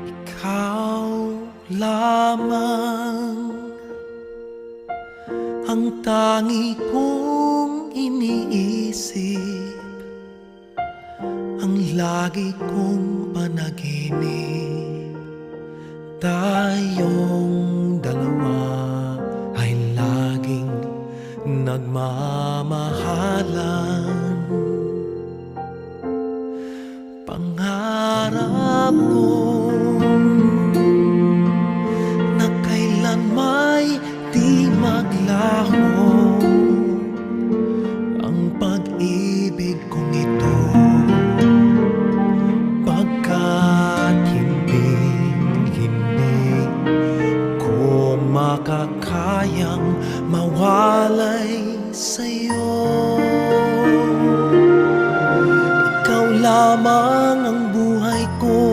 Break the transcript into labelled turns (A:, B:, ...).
A: Ikaw lamang ang tangi kong iniisip Ang lagi kong panaginip. Tayong dalawa ay laging nagmamahalan. Pangarap ko panahon Ang pag-ibig ito Pagkat hindi, Ko makakayang mawalay sa'yo. Ikaw lamang ang buhay ko.